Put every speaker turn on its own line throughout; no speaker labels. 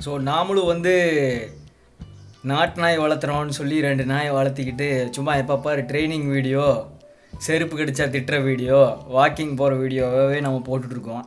So நாமளும் வந்து நாட்டு நாய் வளர்த்துறோம்னு சொல்லி ரெண்டு நாயை வளர்த்திக்கிட்டு சும்மா எப்போ பாரு ட்ரைனிங் வீடியோ செருப்பு கடிச்சா திட்டுற வீடியோ வாக்கிங் போகிற வீடியோவே நம்ம போட்டுட்ருக்கோம்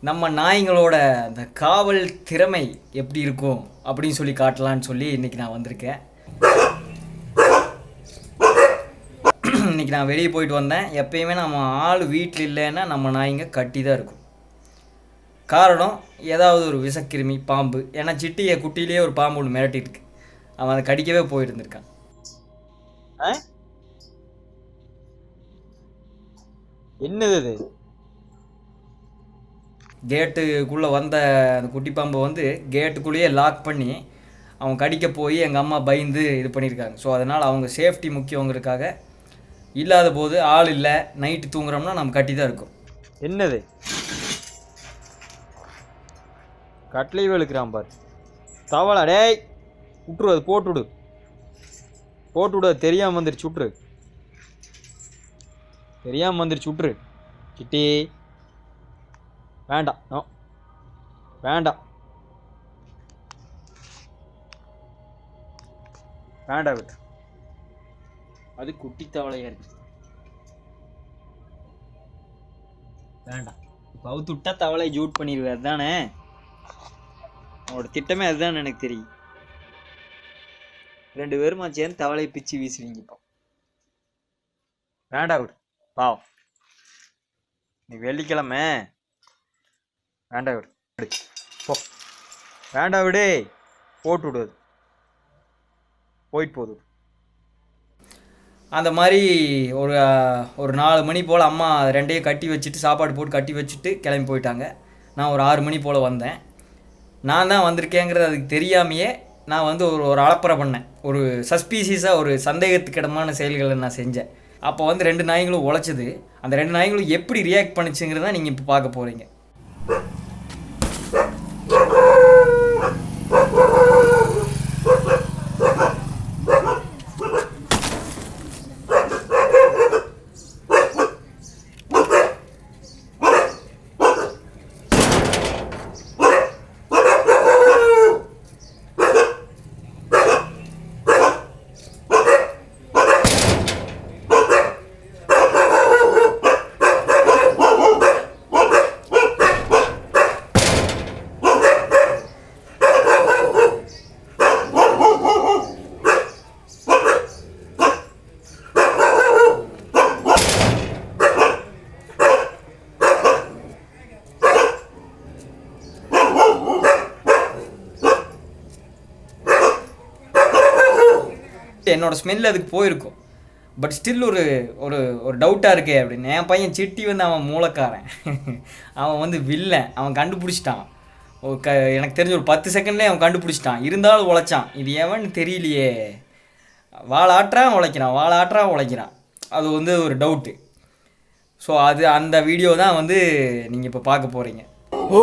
நம்ம நாய்ங்களோட அந்த காவல் திறமை எப்படி இருக்கும் அப்படின்னு சொல்லி காட்டலான்னு சொல்லி இன்னைக்கு நான் வந்திருக்கேன். இன்னைக்கு நான் வெளியே போயிட்டு வந்தேன். எப்பயுமே நம்ம ஆள் வீட்டில் இல்லைன்னா நம்ம நாய்ங்க கட்டி தான் இருக்கும். காரணம் ஏதாவது ஒரு விஷக்கிருமி பாம்பு. ஏன்னா சிட்டியை குட்டியிலேயே ஒரு பாம்பு ஒன்று மிரட்டிட்டு அவன் அதை கடிக்கவே போயிருந்திருக்கான். ஆ? என்னது இது? கேட்டுக்குள்ளே வந்த அந்த குட்டி பாம்பை வந்து கேட்டுக்குள்ளேயே லாக் பண்ணி அவங்க கடிக்க போய் எங்கள் அம்மா பயந்து இது பண்ணியிருக்காங்க. ஸோ அதனால் அவங்க சேஃப்டி முக்கியங்கிறதுக்காக இல்லாத போது ஆள் இல்லை நைட்டு தூங்குறோம்னா நம்ம கட்டி தான் இருக்கும். என்னது? கட்லையும் வெளுக்கிறான் பார். தவளை டேய் விட்ரு அது போட்டு விடு போட்டு விடு அது தெரியாமல் வந்துருச்சு விட்ரு தெரியாமல் வந்துருச்சு விட்ரு கிட்டி. வேண்டாம் நோ. வேண்டாம் வேண்டாம் விட்டு அது குட்டி தவளையா இருக்கு. வேண்டாம் இப்போ அவுத்து விட்டா தவளை ஜூட் பண்ணிடுவேன் அதுதானே? அவனோட திட்டமே அதுதான் எனக்கு தெரியும். ரெண்டு பேருமா சேர்ந்து தவளை பிச்சு வீசுவீங்க இப்போ. வேண்டாம் விடு. பாவம். நீ வெள்ளிக்கிழமை. வேண்டாம் விடு. போ. வேண்டா விடு. போட்டு விடுவது போயிட்டு போகுது. அந்த மாதிரி ஒரு ஒரு நாலு மணி போல் அம்மா ரெண்டையும் கட்டி வச்சுட்டு சாப்பாடு போட்டு கட்டி வச்சுட்டு கிளம்பி போயிட்டாங்க. நான் ஒரு ஆறு மணி போல் வந்தேன். நான் தான் வந்திருக்கேங்கிறது அதுக்கு தெரியாமையே நான் வந்து ஒரு ஒரு அலப்பறை பண்ணேன். ஒரு சஸ்பீசியஸாக ஒரு சந்தேகத்துக்கிடமான செயல்களை நான் செஞ்சேன். அப்போ வந்து ரெண்டு நாய்களும் உழைச்சது. அந்த ரெண்டு நாய்களும் எப்படி ரியாக்ட் பண்ணிச்சுங்கிறத நீங்கள் இப்போ பார்க்க போகிறீங்க Right. என்னோட ஸ்மெல் அதுக்கு போயிருக்கும். பட் ஸ்டில் ஒரு ஒரு ஒரு டவுட்டாக இருக்கே அப்படின்னு. என் பையன் சிட்டி வந்து அவன் மூலக்காரன் அவன் வந்து வில்லன் அவன் கண்டுபிடிச்சிட்டான். க எனக்கு தெரிஞ்ச ஒரு பத்து செகண்ட்லேயே அவன் கண்டுபிடிச்சிட்டான். இருந்தாலும் உழைச்சான். இது எவன்னு தெரியலையே. வாழாட்டுறான் உழைக்கிறான். வாழாட்டுறான் உழைக்கிறான். அது வந்து ஒரு டவுட்டு ஸோ அது அந்த வீடியோ தான் வந்து நீங்கள் இப்போ பார்க்க போகிறீங்க ஓ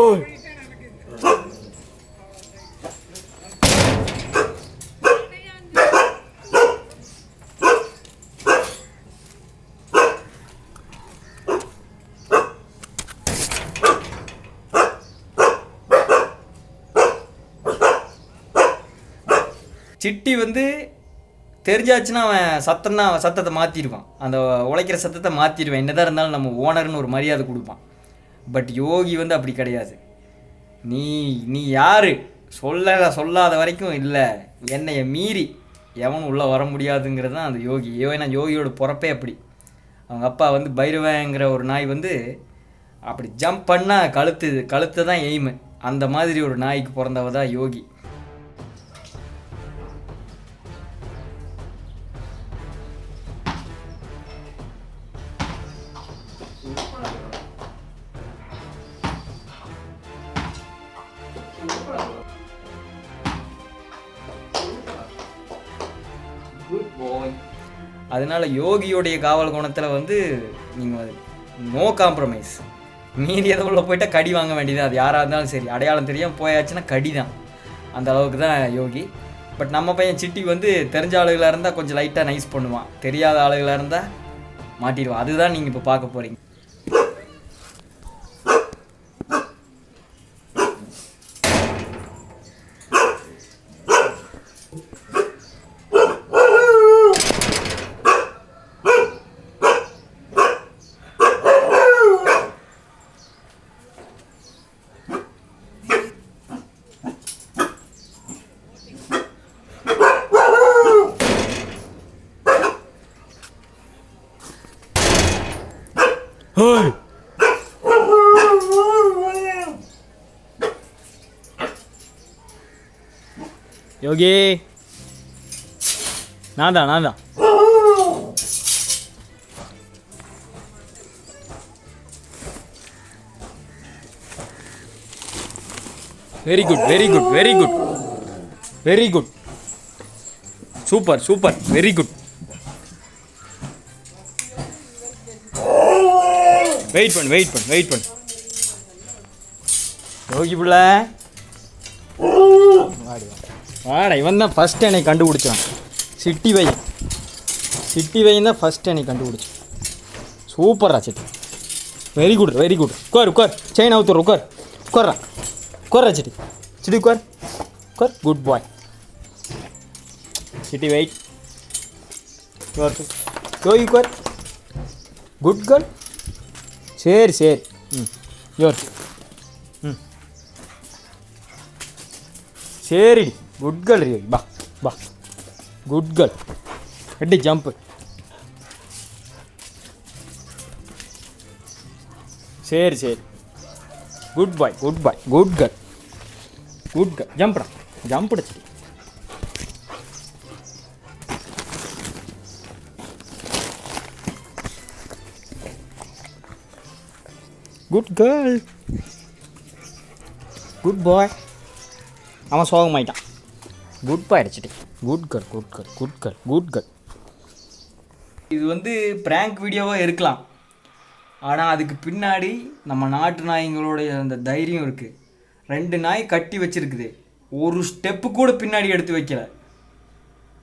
சிட்டி வந்து தெரிஞ்சாச்சுன்னா அவன் சத்தம் தான் சத்தத்தை மாற்றிடுவான் அந்த உழைக்கிற சத்தத்தை மாற்றிடுவான் என்னதான் இருந்தாலும் நம்ம ஓனர்னு ஒரு மரியாதை கொடுப்பான். பட் யோகி வந்து அப்படி கிடையாது. நீ நீ யார்? சொல்ல சொல்லாத வரைக்கும் இல்லை. என்னைய மீறி எவனும் உள்ளே வர முடியாதுங்கிறது தான் அந்த யோகி. ஏன்னா யோகியோட பிறப்பே அப்படி. அவங்க அப்பா வந்து பைரவங்கிற ஒரு நாய் வந்து அப்படி ஜம்ப் பண்ணால் கழுத்து கழுத்து தான் எய்மு அந்த மாதிரி ஒரு நாய்க்கு பிறந்தவ தான் யோகி. அதனால யோகியோடைய காவல் குணத்தில் வந்து நீங்கள் நோ காம்ப்ரமைஸ் மீறி எதை உள்ள போயிட்டால் கடி வாங்க வேண்டியது அது யாராக இருந்தாலும் சரி. அடையாளம் தெரியாமல் போயாச்சுன்னா கடி தான் அந்த அளவுக்கு தான் யோகி. பட் நம்ம பையன் சிட்டி வந்து தெரிஞ்ச ஆளுகளாக இருந்தால் கொஞ்சம் லைட்டாக நைஸ் பண்ணுவான். தெரியாத ஆளுகளாக இருந்தால் மாட்டிடுவான். அதுதான் நீங்கள் இப்போ பார்க்க போகிறீங்க யோகி. நான் தான் நான் தான் very good very good very good very good super super very good wait பண்ணு வெயிட் பண்ணு வெயிட் பண்ணு. யோகி பிள்ளை. வா. வாடா இவன் தான் ஃபஸ்ட் என்னை கண்டுபிடிச்சான். சிட்டி வையன் சிட்டி வையன் தான் ஃபஸ்ட் என்னை கண்டுபிடிச்சான். சூப்பரா Chitti. Very good very good உட்கார் உட்கார். செயின் அவுத்துற உட்கார். உட்கார்றா உட்கார்றா சிட்டி. சிட்டி உட்கார். உட்கார். Good boy Chitti wait Yogi உட்கார். குட் கேர்ள் சரி சரி. ம். யோர் ம். சரி குட் கேர்ள் யோகி பா பா. குட் கேர்ள் ரெட்டி ஜம்ப் சரி சரி. Good boy good boy good girl good girl ஜம்ப்டா jump அடிச்சிட்டு குட் கேர்ள் குட் பாய் அவன் சோகமாயிட்டான் குட் பாய் அடிச்சிட்டு good girl good girl good girl good girl இது வந்து ப்ராங்க் வீடியோவாக இருக்கலாம் ஆனால் அதுக்கு பின்னாடி நம்ம நாட்டு நாய்ங்களுடைய அந்த தைரியம் இருக்குது ரெண்டு நாய் கட்டி வச்சிருக்குது ஒரு ஸ்டெப்பு கூட பின்னாடி எடுத்து வைக்கல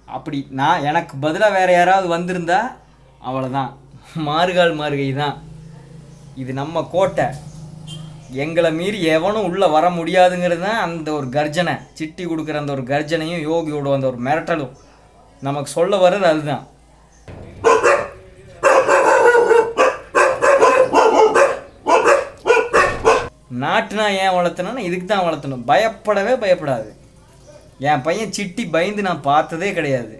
அப்படி நான் எனக்கு பதிலாக வேறு யாராவது வந்திருந்தா அவ்வளோதான் மாறுகால் மாறுகை தான் இது நம்ம கோட்டை. எங்களை மீறி எவனும் உள்ளே வர முடியாதுங்கிறது தான் அந்த ஒரு கர்ஜனை. சிட்டி கொடுக்குற அந்த ஒரு கர்ஜனையும் யோகியோட அந்த ஒரு மிரட்டலும். நமக்கு சொல்ல வர்றது அதுதான். நாட்டுனா ஏன் வளர்த்தணும்னா இதுக்கு தான் வளர்த்தணும். பயப்படவே பயப்படாது. என் பையன் சிட்டி பயந்து நான் பார்த்ததே கிடையாது.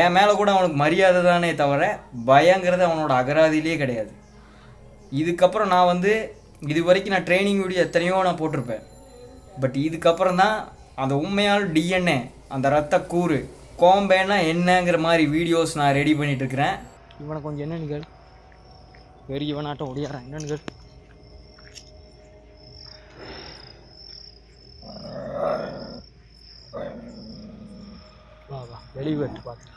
என் மேலே கூட அவனுக்கு மரியாதை தானே தவிர பயங்கிறது அவனோட அகராதியிலே கிடையாது. இதுக்கப்புறம் நான் வந்து இது வரைக்கும் நான் ட்ரைனிங் வீடியோ எத்தனையோ நான் போட்டிருப்பேன். பட் இதுக்கப்புறம் தான் அந்த உண்மையான டிஎன்ஏ அந்த ரத்த கூறு கோம்பேனா என்னங்கிற மாதிரி வீடியோஸ் நான் ரெடி பண்ணிட்டுருக்கிறேன் இவனை கொஞ்சம் என்னன்னு கேள். வெறி இவனாட்டம் ஓடியாரான் என்னன்னு கேள். வெளியே பார்த்து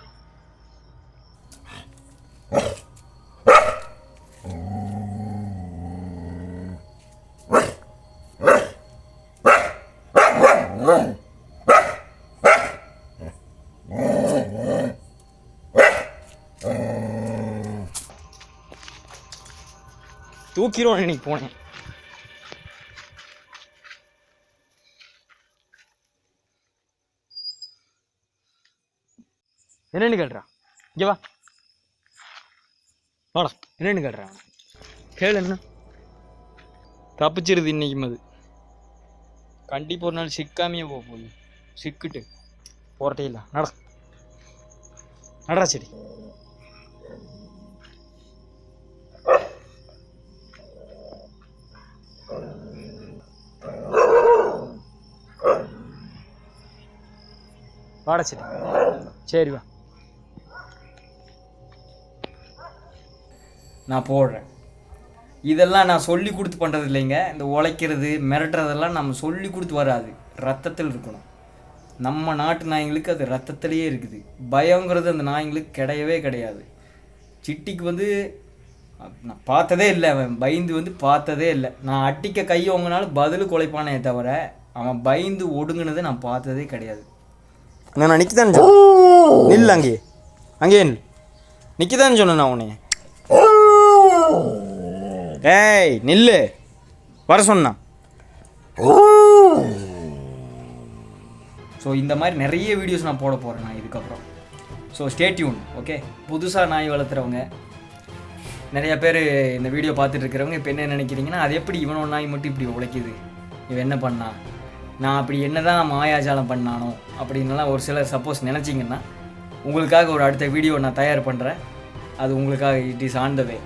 தூக்கிடுவோம் இன்னைக்கு போனேன். என்னன்னு கேள்றா இங்கே வா. வாடா என்னென்னு கேள்றா கேளு என்ன? தப்பிச்சிருது இன்னைக்கும் அது கண்டிப்பாக ஒரு நாள் சிக்காமையே போக போகுது. சிக்கிட்டு. போகிறட்டே இல்லை. நட. நடரா சரி வாடா சரி சரி வா. நான் போடுறேன். இதெல்லாம் நான் சொல்லி கொடுத்து பண்ணுறது இல்லைங்க. இந்த உழைக்கிறது மிரட்டுறதெல்லாம் நம்ம சொல்லி கொடுத்து வராது. ரத்தத்தில் இருக்கணும். நம்ம நாட்டு நாய்ங்களுக்கு அது ரத்தத்திலேயே இருக்குது. பயங்கிறது அந்த நாய்ங்களுக்கு கிடையவே கிடையாது. சிட்டிக்கு வந்து நான் பார்த்ததே இல்லை. அவன் பயந்து வந்து பார்த்ததே இல்லை. நான் அட்டிக்க கை ஓங்கினாலும் பதில் குலைப்பானே தவிர அவன் பயந்து ஒடுங்கினதை நான் பார்த்ததே கிடையாது. நான் நிற்கதான் நில் அங்கே. அங்கே நிற்கதான் சொன்னேன் நான் உன்னை ஏய் நில்லு. வர சொன்னான். ஸோ இந்த மாதிரி நிறைய வீடியோஸ் நான் போட போகிறேன் நான் இதுக்கப்புறம். ஸோ ஸ்டேட்யூன் ஓகே புதுசாக நாய் வளர்த்துறவங்க நிறைய பேர் இந்த வீடியோ பார்த்துட்டு இருக்கிறவங்க இப்போ என்ன நினைக்கிறீங்கன்னா அது எப்படி இவனோட நாய் மட்டும் இப்படி உழைக்குது? இவன் என்ன பண்ணான்? நான் அப்படி என்ன தான் மாயாஜாலம் பண்ணானோ அப்படின்லாம் ஒரு சிலர் சப்போஸ் நினச்சிங்கன்னா உங்களுக்காக ஒரு அடுத்த வீடியோ நான் தயார் பண்ணுறேன் அது உங்களுக்காக it is on the way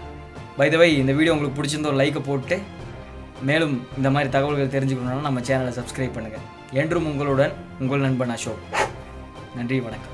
by the way இந்த வீடியோ உங்களுக்கு பிடிச்சிருந்தோ ஒரு லைக்கை போட்டு மேலும் இந்த மாதிரி தகவல்கள் தெரிஞ்சுக்கணுன்னா நம்ம சேனலை சப்ஸ்கிரைப் பண்ணுங்கள் என்றும் உங்களுடன் உங்கள் நண்பன் அசோக். நன்றி வணக்கம்.